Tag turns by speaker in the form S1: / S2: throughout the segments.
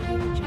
S1: Thank you.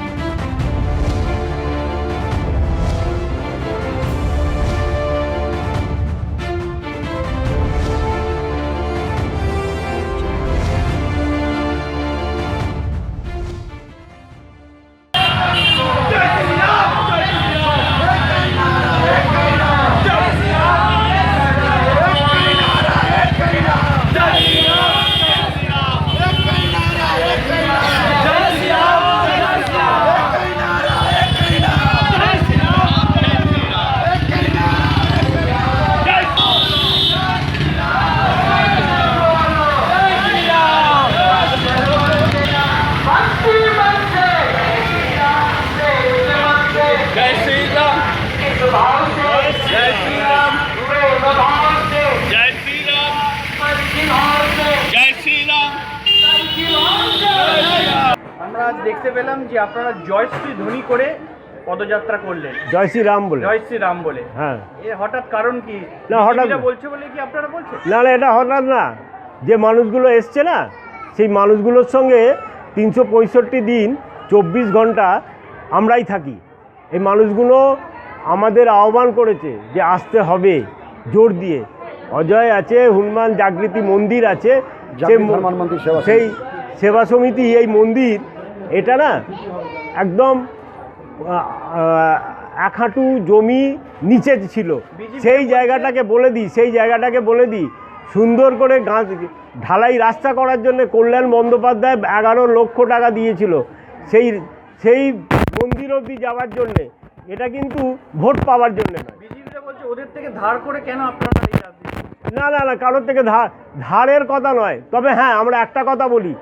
S2: আমরা আজ দেখতে পেলাম যে আপনারা জয়শ্রী ধ্বনি করে পদযাত্রা করলেন।
S3: জয় শ্রী রাম বলে।
S2: জয় শ্রী রাম বলে।
S3: হ্যাঁ।
S2: এ হঠাৎ কারণ কি?
S3: না, হঠাৎ-
S2: বলছে বলে কি আপনারা বলছেন?
S3: না না এটা হঠাৎ না। যে মানুষগুলো এসছে না সেই মানুষগুলোর সঙ্গে তিনশো পঁয়ষট্টি দিন চব্বিশ ঘণ্টা আমরাই থাকি। এই মানুষগুলো আমাদের আহ্বান করেছে যে আসতে হবে জোর দিয়ে। অজয় আছে হনুমান জাগৃতি মন্দির আছে সেই সেবা সমিতি এই মন্দির এটা না একদম এক হাঁটু জমি নিচে ছিল। সেই জায়গাটাকে বলে দিই সেই জায়গাটাকে বলে দিই। সুন্দর করে গাছ ঢালাই রাস্তা করার জন্য কল্যাণ বন্দ্যোপাধ্যায় এগারো লক্ষ টাকা দিয়েছিল। সেই সেই মন্দির অবধি যাওয়ার জন্যে। এটা কিন্তু ভোট পাওয়ার জন্য নয়।
S2: ওদের থেকে ধার করে কেন আপনারা?
S3: না না না কারোর থেকে ধার ধারের কথা নয়। তবে হ্যাঁ আমরা একটা কথা বলি।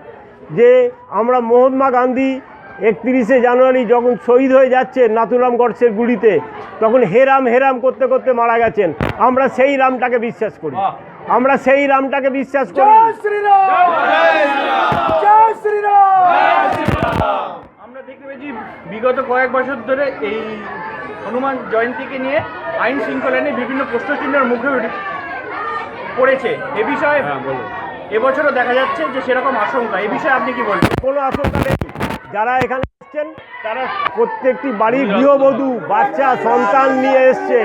S3: যে আমরা মহাত্মা গান্ধী একত্রিশে জানুয়ারি যখন শহীদ হয়ে যাচ্ছে নাথুরাম গডসের গুলিতে তখন হেরাম হেরাম করতে করতে মারা গেছেন। আমরা সেই রামটাকে বিশ্বাস করি। আমরা সেই রামটাকে বিশ্বাস করি।
S2: আমরা দেখতে পেয়েছি বিগত কয়েক বছর ধরে এই হনুমান জয়ন্তীকে নিয়ে আইন শৃঙ্খলা নিয়ে বিভিন্ন প্রশ্নচিহ্নের মুখে উঠে- পড়েছে। এ বিষয়ে এবছরও দেখা যাচ্ছে যে সেরকম আশঙ্কা। এ বিষয়ে আপনি কি বলছেন
S3: কোনো আশঙ্কা নেই। যারা এখানে এসছেন তারা প্রত্যেকটি বাড়ির গৃহবধূ বাচ্চা সন্তান নিয়ে এসছে।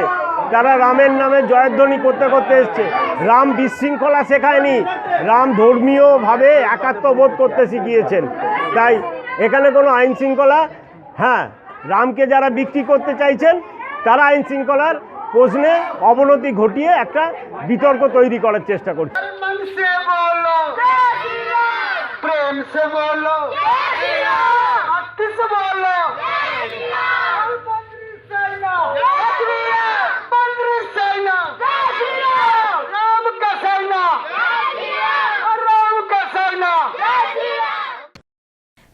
S3: তারা রামের নামে জয়ধ্বনি করতে করতে এসছে। রাম বিশৃঙ্খলা শেখায়নি। রাম ধর্মীয়ভাবে একাত্মবোধ করতে শিখিয়েছেন। তাই এখানে কোনো আইন শৃঙ্খলা হ্যাঁ রামকে যারা বিক্রি করতে চাইছেন তারা আইন শৃঙ্খলার প্রশ্নে অবনতি ঘটিয়ে একটা বিতর্ক তৈরি করার চেষ্টা করছে।
S4: প্রেম সে বলো।